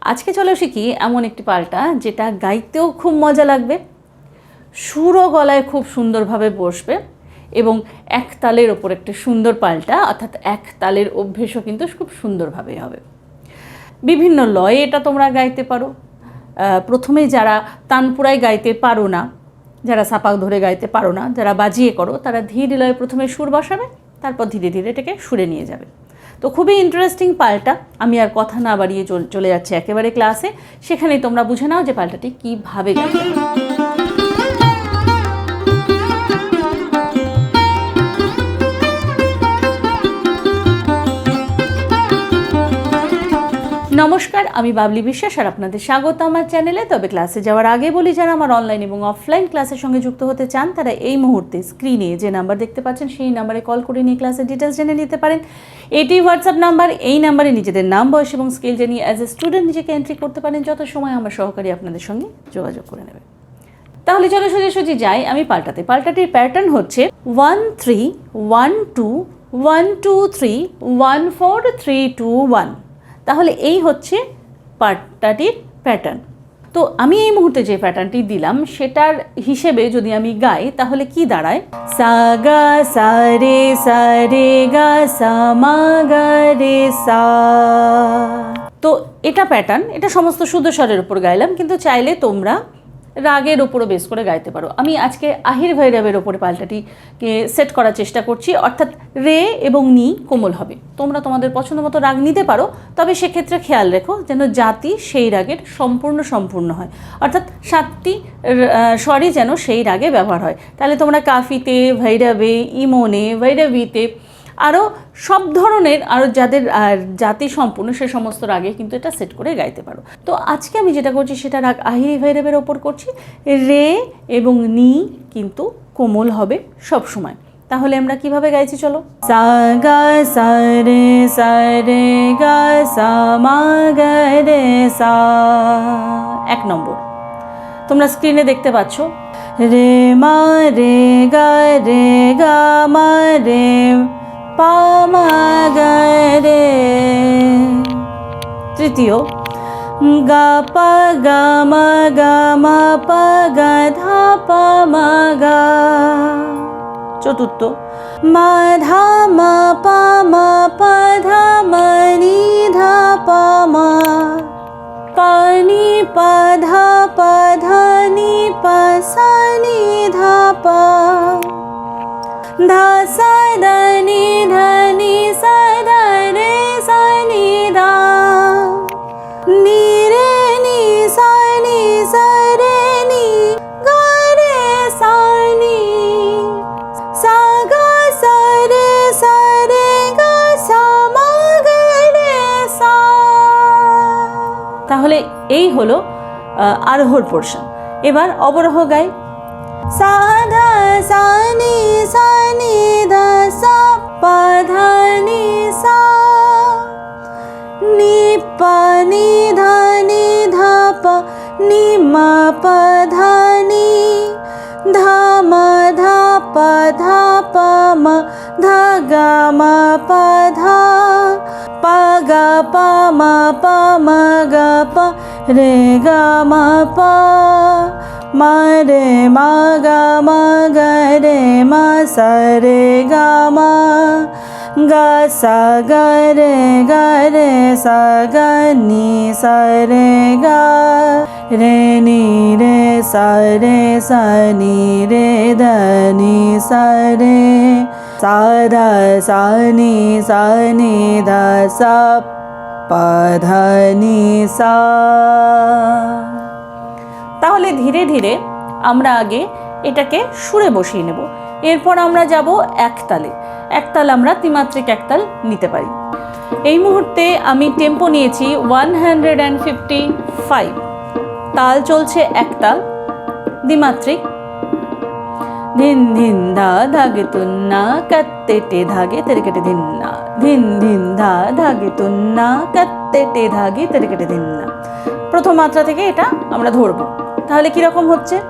আজকে চলো শিখি এমন একটি পাল্টা যেটা গাইতেও খুব মজা লাগবে, সুরও গলায় খুব সুন্দরভাবে বসবে এবং এক তালের ওপর একটা সুন্দর পাল্টা, অর্থাৎ এক তালের অভ্যেসও কিন্তু খুব সুন্দরভাবে হবে। বিভিন্ন লয়ে এটা তোমরা গাইতে পারো। প্রথমে যারা তানপুরায় গাইতে পারো না, যারা সাপাক ধরে গাইতে পারো না, যারা বাজিয়ে করো, তারা ধীর লয়ে প্রথমে সুর বসাবে, তারপর ধীরে ধীরে এটাকে সুরে নিয়ে যাবে। তো খুবই ইন্টারেস্টিং পাল্টা। আমি আর কথা না বাড়িয়ে চল- যাচ্ছি একেবারে ক্লাসে সেখানে তোমরা বুঝে নাও যে পাল্টাটি কীভাবে গাইতে নমস্কার, আমি বাবলি বিশ্বাস আর আপনাদের স্বাগত আমার চ্যানেলে। তবে ক্লাসে যাওয়ার আগে বলি, যারা আমার অনলাইন এবং অফলাইন ক্লাসের সঙ্গে যুক্ত হতে চান, তারা এই মুহূর্তে স্ক্রিনে যে নাম্বার দেখতে পাচ্ছেন, সেই নাম্বারে কল করে নিয়ে ক্লাসের ডিটেলস জেনে নিতে পারেন। এটি হোয়াটসঅ্যাপ নাম্বার এই নাম্বারে নিজেদের নাম, বয়স এবং স্কিল জানিয়ে অ্যাজ এ স্টুডেন্ট নিজেকে এন্ট্রি করতে পারেন, যত সময় আমার সহকারী আপনাদের সঙ্গে যোগাযোগ করে নেবে। তাহলে চলো সোজাসুজি যাই, আমি পাল্টাতে। পাল্টাটির প্যাটার্ন হচ্ছে one three one two one two three one four three two one তাহলে এই হচ্ছে পাট্টাটির প্যাটার্ন তো আমি এই মুহূর্তে যে প্যাটার্নটি দিলাম, সেটার হিসেবে যদি আমি গাই, তাহলে কি দাঁড়ায়? সা গা সা রে সা রে গা সা মা গা রে সা। তো এটা প্যাটার্ন এটা সমস্ত শুদ্ধ স্বরের উপর গাইলাম, কিন্তু চাইলে তোমরা রাগের ওপরও বেস করে গাইতে পারো। আমি আজকে আহির ভৈরবের ওপরে পাল্টাটিকে সেট করার চেষ্টা করছি। অর্থাৎ রে এবং নি কোমল হবে। তোমরা তোমাদের পছন্দ মতো রাগ নিতে পারো, তবে সেক্ষেত্রে খেয়াল রেখো যেন জাতি সেই রাগের সম্পূর্ণ সম্পূর্ণ হয়। অর্থাৎ সাতটি স্বরই যেন সেই রাগে ব্যবহার হয়। তাহলে তোমরা কাফিতে ভৈরবে ইমনে ভৈরবীতে আরও সব ধরনের আরও যাদের জাতি সম্পূর্ণ সে সমস্ত রাগে কিন্তু এটা সেট করে গাইতে পারো। তো আজকে আমি যেটা করছি সেটা রাগ আহিরি ভৈরবের ওপর করছি। রে এবং নি কিন্তু কোমল হবে সব সময়। তাহলে আমরা কীভাবে গাইছি চলো? সা গা সা রে সা রে গা সা মা গা রে সা। এক নম্বর। তোমরা স্ক্রিনে দেখতে পাচ্ছ। রে মা রে গা রে গা মা রে পা মা রে তৃতীয়, গা পা গা মা গা মা পা গা ধা পা মা গা। চতুর্থ, মা ধা মা পা মা পা ধা মা নি ধা পা মা। পানি পা ধা পা ধা নি পা সা নি ধা পা। ধা এই হলো আরোহর পোর্শন এবার অবরোহ গাই সা ধা সা। নি সা নি, ধা সা নি সা নি পা নি ধা নি। ধা পা মা পা, ধা নি ধা মা, ধা, গা, মা, পা, ধা গা পা মা পা মা গা रे ग म प म रे म ग म ग रे म स रे ग म ग स ग रे ग रे स ग नि स रे ग रे नि रे स रे स नि धनी से सी स द सा সা। তাহলে ধীরে ধীরে আমরা আগে এটাকে সুরে বসিয়ে নেব। এরপর আমরা যাব একতালে। একতাল আমরা ত্রিমাত্রিক একতাল নিতে পারি। এই মুহূর্তে আমি টেম্পো নিয়েছি one hundred and fifty five. তাল চলছে একতাল, দ্বিমাত্রিক ধিন ধিন ধা ধাগে তুন্না, কত্তেটে ধাগে তেরকেটে ধিন্না। ধিন ধিন ধা ধাগে তুন্না, কত্তেটে ধাগে তেরকেটে ধিন্না। প্রথম মাত্রা থেকে এটা আমরা ধরবো। তাহলে কীরকম হচ্ছে?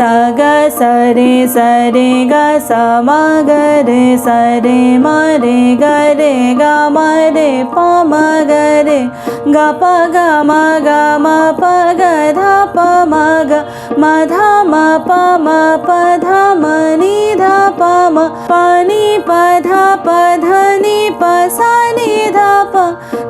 さがさりさりがさまがれさりまれがれがまれぱまがれがぱがまがまぱがだぱまがまだまぱまぱだまにだぱまぱにぱだぱだにぱさにだぱ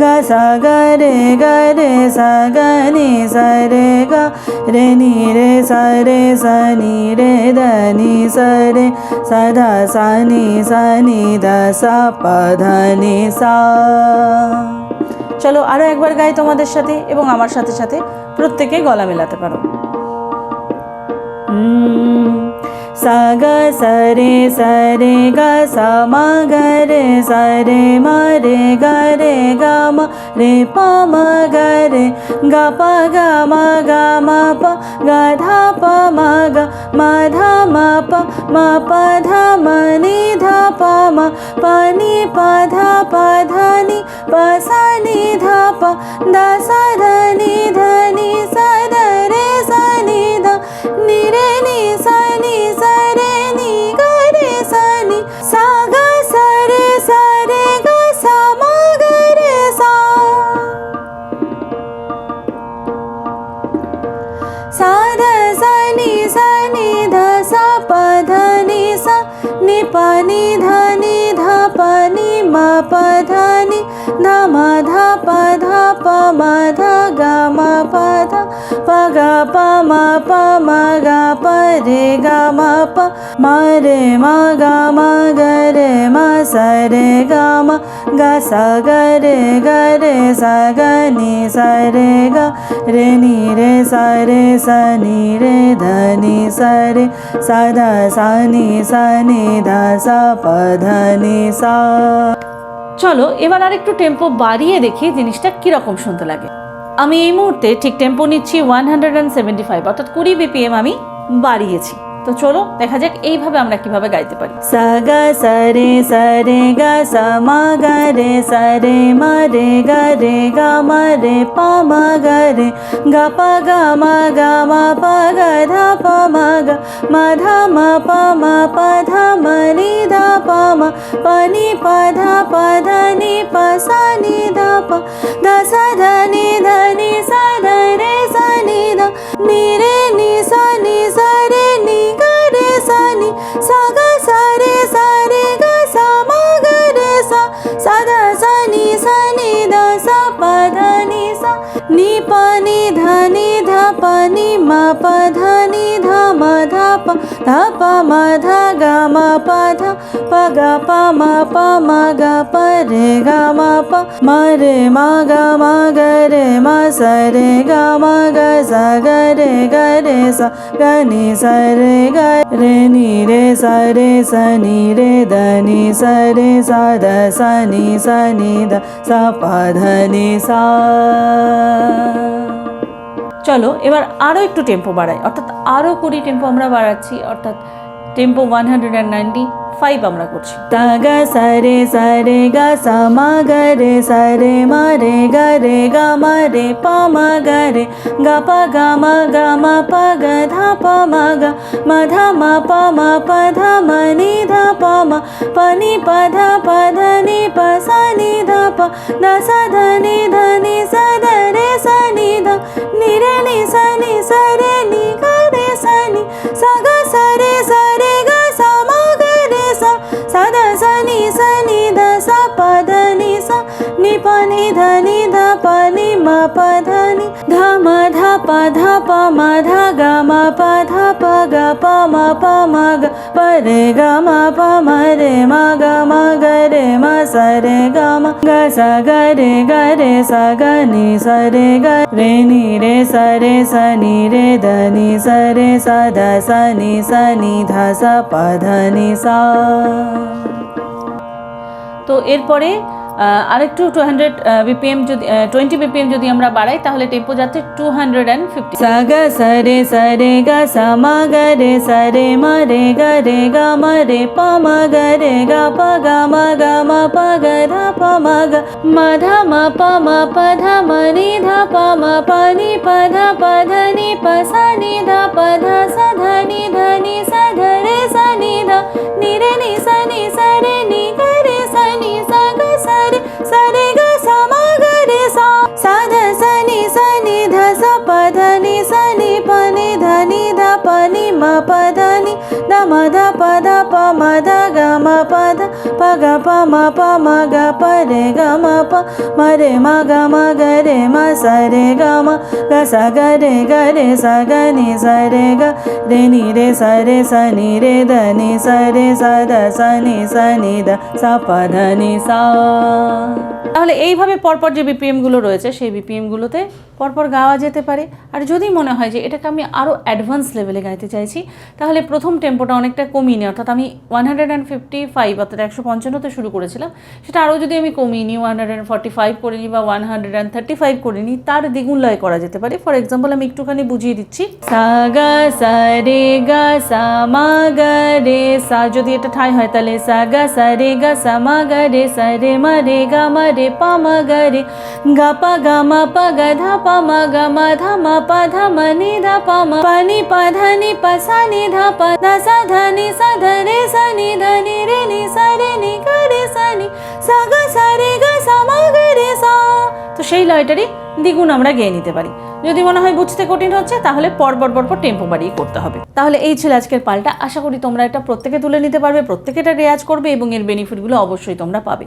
গ স গ রে গ রে স গ ni স রে গ রে ni রে স রে স ni রে দ ni স রে স ধ স ni স ni দ স প ধ ni সা। চলো আরও একবার গাই তোমাদের সাথে এবং আমার সাথে সাথে প্রত্যেকে গলা মেলাতে পারো। सा ग स रे स रे ग स म ग रे स म रे ग रे ग म रे प म ग रे ग प ग म ग म प, ग ध प म ग, म ध म प म प ध म, नि ध प म, प नि प ध प ध नि, प स नि ध प, द स ध नि ध नि, स ध रे स नि ध, नि रे नि स प धनि ध म ध प ध प म ध ग म प ध प ग प म प म ग प रे ग म प म रे म ग म ग रे म स रे ग म ग स ग रे ग रे स ग नि स रे ग रे नि रे स रे स नि रे ध नि स रे स ध स नि स नि ध स प ध नि सा চলো, এবার আর একটু টেম্পো বাড়িয়ে দেখি জিনিসটা কীরকম শুনতে লাগে। আমি এই মুহূর্তে ঠিক টেম্পো নিচ্ছি one hundred and seventy five অর্থাৎ কুড়ি বিপিএম আমি বাড়িয়েছি। তো চলো, দেখা যাক এইভাবে আমরা কীভাবে গাইতে পারি। সা গা সা রে সা রে গা সা মা গা রে সা রে মা রে গা রে, গা মা রে, পা মা গা রে, গা পা গা মা গা, মা পা গা, ধা পা মা গা, মা ধা মা পা মা পা ধা धी पी धेरे निरी गी सा मा गे सा नि ध नि रे नि स। नि स रे नि ग रे स। नि स ग स रे स रे ग स म ग रे स स ध स नि स नि ध स प ध नि स नि प नि ध नि ध পা ধা পা মা ধা গা মা পা ধা পা গা পা মা পা মা গা পা রে গা মা পা মা রে মা গা মা গা রে মা সা রে গা মা গা সা গা রে গা রে সা গা নি সা রে গা রে নি রে সা রে সা নি রে দ নি সা রে সা দ সা নি সা নি দ সা পা ধ নি সা চলো এবার আরও একটু টেম্পো বাড়াই। অর্থাৎ আরও কুড়ি টেম্পো আমরা বাড়াচ্ছি অর্থাৎ tempo one hundred and ninety five আমরা করছি। তা গা সা রে সা রে গা সা মা গা রে সা রে মা রে গা রে গা মা রে পা মা গা রে গা পা গা মা গা মা পা গা ধা পা মা গা মা ধা মা পা মা পা ধা মা নি ধা পা মা পা নি পা ধা পা ধা নি পা সা নি ধা পা দা সা ধা নি ধা নি সা ধা রে সা নি ধা নি রে নি সা নি সা রে নি গা रे सनि सग सरे सरे ग स म ग रे स सद सनि सनि ध स सा नि स नि प नि ध नि ध प नि म प ध नि ध म ध प धा प म धा ग म प धा प ग प म प म ग प रे ग म प म रे म ग म ग रे म स रे ग म ग स ग रे ग रे स ग नि स रे ग रे नि रे स रे स नि रे ध नि स रे स ध स नि स नि ध স প ধ নি সা তো এরপরে আহ, আরেকটু টু হান্ড্রেড বিপিএম যদি টোয়েন্টি বিপিএম যদি আমরা বাড়াই, তাহলে টেম্পো যাচ্ছে টু হান্ড্রেড অ্যান্ড ফিফটি সা গ সা রে সা রে গ সা মা গ, রে সা রে মা, রে, গ রে, গ, মা, রে, প, মা, গ, রে, গ, প, গ, মা গ, মা, প, গ, ধ, প, মা, গ, মা, ধ, মা, প মা, প, ধ, ম নি ধ, প, মা, প, নি, প, ধ প, ধ, নি, প, সা, নি, ধ, প, ধ, স, ধ மத রে গ ম প ম রে ম গ ম গ রে ম স রে গ ম গ স গ রে গ রে স গ ni স রে গ রে নি রে স রে স নি রে দ ni স রে স দ স ni স ni দ স প সা তাহলে এইভাবে পরপর যে বিপিএমগুলো রয়েছে, সেই বিপিএম গুলোতে পরপর গাওয়া যেতে পারে। আর যদি মনে হয় যে এটাকে আমি আরও অ্যাডভান্স লেভেলে গাইতে চাইছি, তাহলে প্রথম টেম্পোটা অনেকটা কমিয়ে নিই। অর্থাৎ আমি one hundred and fifty five অর্থাৎ একশো পঞ্চান্নতে শুরু করেছিলাম। সেটা আরও যদি আমি কমিয়ে নিই one hundred and forty five করে নিই বা one hundred and thirty five করে নিই, তার দ্বিগুণ লয় করা যেতে পারে। ফর এক্সাম্পল আমি একটুখানি বুঝিয়ে দিচ্ছি। সা, গা, সা, রে, গা, সা, মা, গা, রে, সা যদি এটা ঠাই হয়, তাহলে সা, গা, সা, রে, গা, সা, মা, গা, রে, সা, রে, মা, রে, গা, মা, রে, পা, মা, গা, রে। গা পা গা মা, পা গা ধা, পা, মা গা মা, ধা, মা, পা, ধা, মা, নি, ধা, পা, মা। পা, নি, পা, ধা, নি, পা, সা, নি, ধা, পা, ধা, সা, ধা, নি, সা, ধা, রে সা ధని গা রে সা তো সেই লয়টারই দ্বিগুণ আমরা গেয়ে নিতে পারি। যদি মনে হয় বুঝতে কঠিন হচ্ছে, তাহলে পর পর পর টেম্পো বাড়িয়ে করতে হবে। তাহলে এই ছিল আজকের পাল্টা। আশা করি তোমরা এটা প্রত্যেকে তুলে নিতে পারবে প্রত্যেকে এটা রেয়াজ করবে এবং এর বেনিফিটগুলো অবশ্যই তোমরা পাবে।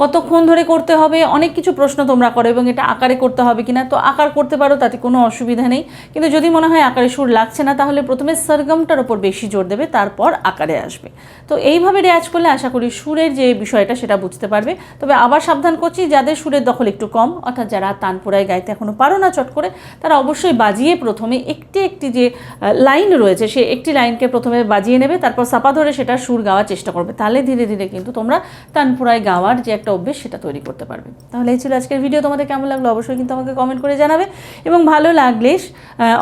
কতক্ষণ ধরে করতে হবে? অনেক কিছু প্রশ্ন তোমরা করো এবং এটা আকারে করতে হবে কিনা। তো আকার করতে পারো, তাতে কোনো অসুবিধা নেই। কিন্তু যদি মনে হয় আকারে সুর লাগছে না, তাহলে প্রথমে সরগমটার ওপর বেশি জোর দেবে, তারপর আকারে আসবে। তো এইভাবে রেয়াজ করলে আশা করি সুরের যে বিষয়টা সেটা বুঝতে পারবে। তবে আবার সাবধান করছি, যাদের সুরের দখল একটু কম, অর্থাৎ যারা তানপুরায় গাইতে এখনও পারো না চট করে, তারা অবশ্যই বাজিয়ে প্রথমে একটি একটি যে লাইন রয়েছে, সে একটি লাইনকে প্রথমে বাজিয়ে নেবে, তারপর সাপা ধরে সেটা সুর গাওয়ার চেষ্টা করবে। তাহলে ধীরে ধীরে কিন্তু তোমরা তানপুরায় গাওয়ার যে একটা অভ্যেস সেটা তৈরি করতে পারবে। তাহলে এই ছিল আজকের ভিডিও। তোমাদের কেমন লাগল অবশ্যই কিন্তু আমাকে কমেন্ট করে জানাবে। এবং ভালো লাগলে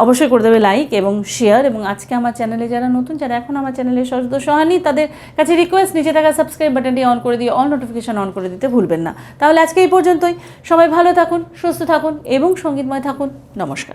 অবশ্যই করে দেবে লাইক এবং শেয়ার এবং আজকে আমার চ্যানেলে যারা নতুন, যারা এখন আমার চ্যানেলে সদস্য হয়নি, তাদের কাছে রিকোয়েস্ট নিচে থাকা সাবস্ক্রাইব বাটনটি অন করে দিয়ে অল নোটিফিকেশন অন করে দিতে ভুলবেন না। তাহলে আজকে এই পর্যন্তই। সবাই ভালো থাকুন, সুস্থ থাকুন এবং সঙ্গীতময় থাকুন। নমস্কার।